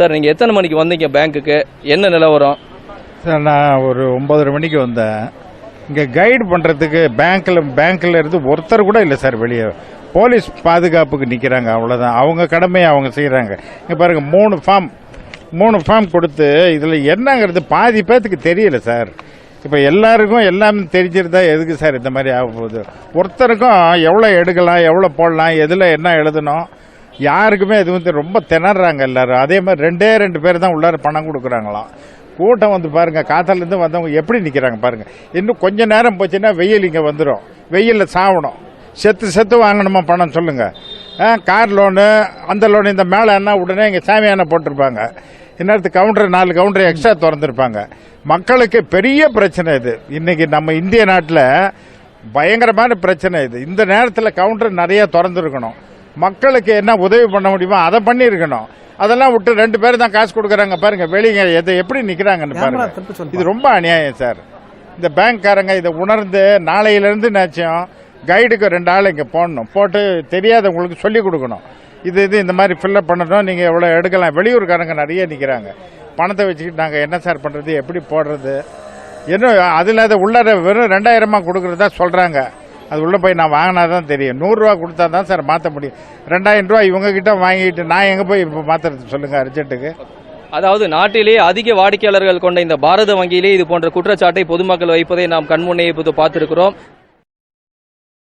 Sir நீங்கள் எத்தனை மணிக்கு வந்தீங்க பேங்க்குக்கு? என்ன நிலவரம் சார் நான் ஒரு ஒம்பதரை மணிக்கு வந்தேன். இங்கே கைடு பண்ணுறதுக்கு பேங்க்கில் பேங்க்கில் இருந்து ஒருத்தர் கூட இல்லை சார் வெளியே. போலீஸ் பாதுகாப்புக்கு நிற்கிறாங்க அவ்வளோதான் அவங்க கடமையை அவங்க செய்கிறாங்க இங்கே பாருங்கள் மூணு ஃபார்ம் மூணு ஃபார்ம் கொடுத்து இதில் என்னங்கிறது பாதி பேர்த்துக்கு தெரியல சார். இப்போ எல்லாருக்கும் எல்லாமே தெரிஞ்சிருந்தா எதுக்கு சார் இந்த மாதிரி ஆக போகுது? ஒருத்தருக்கும் எவ்வளோ எடுக்கலாம் எவ்வளோ போடலாம் எதில் என்ன எழுதணும்? யாருக்குமே இது வந்து ரொம்ப திணறாங்க எல்லாரும். அதே மாதிரி ரெண்டே ரெண்டு பேர் தான் உள்ளார பணம் கொடுக்குறாங்களாம். கூட்டம் வந்து பாருங்க காத்தாலேருந்து வந்தவங்க எப்படி நிற்கிறாங்க பாருங்க. இன்னும் கொஞ்ச நேரம் போச்சுன்னா வெயில் இங்கே வந்துடும் வெயிலில் சாவணும். செத்து செத்து வாங்கணுமா பணம் சொல்லுங்க. கார் லோனு அந்த லோனு இந்த மேலே என்ன உடனே இங்கே சாமியான போட்டிருப்பாங்க. இன்னொருத்து கவுண்டர் நாலு கவுண்டர் எக்ஸ்ட்ரா திறந்துருப்பாங்க. மக்களுக்கு பெரிய பிரச்சனை இது. இன்னைக்கு நம்ம இந்திய நாட்டில் பயங்கரமான பிரச்சனை இது. இந்த நேரத்தில் கவுண்டர் நிறைய திறந்துருக்கணும். மக்களுக்கு என்ன உதவி பண்ண முடியுமோ அதை பண்ணியிருக்கணும். அதெல்லாம் விட்டு ரெண்டு பேர் தான் காசு கொடுக்குறாங்க பாருங்க வெளியே எதை எப்படி நிக்கிறாங்கன்னு கேமரா பாருங்க. இது ரொம்ப அநியாயம் சார். இந்த பேங்க்காரங்க இதை உணர்ந்து நாளையிலிருந்து நாச்சும் கைடுக்கு ரெண்டு ஆள் இங்கே போடணும். போட்டு தெரியாதவங்களுக்கு சொல்லி கொடுக்கணும். இது இது இந்த மாதிரி ஃபில்லப் பண்ணணும். நீங்கள் எவ்வளோ எடுக்கலாம். வெளியூர்காரங்க நிறைய நிற்கிறாங்க பணத்தை வச்சுக்கிட்டு நாங்கள் என்ன சார் பண்ணுறது எப்படி போடுறது? இன்னும் அதில் அதை உள்ளார வெறும் ரெண்டாயிரமா கொடுக்குறதா சொல்கிறாங்க அது உள்ளே போய் நான் வாங்கினா தான் தெரியும். நூறுரூவா கொடுத்தா தான் சார் மாற்ற முடியும். ரெண்டாயிரம் ரூபா இவங்க கிட்ட வாங்கிட்டு நான் எங்கே போய் இப்போ மாற்றுறது சொல்லுங்கள் அர்ஜென்ட்டுக்கு. அதாவது நாட்டிலேயே அதிக வாடிக்கையாளர்கள் கொண்ட இந்த பாரத வங்கியிலே இது போன்ற குற்றச்சாட்டை பொதுமக்கள் வைப்பதை நாம் கண்முன்னே இப்போது பார்த்திருக்கிறோம்.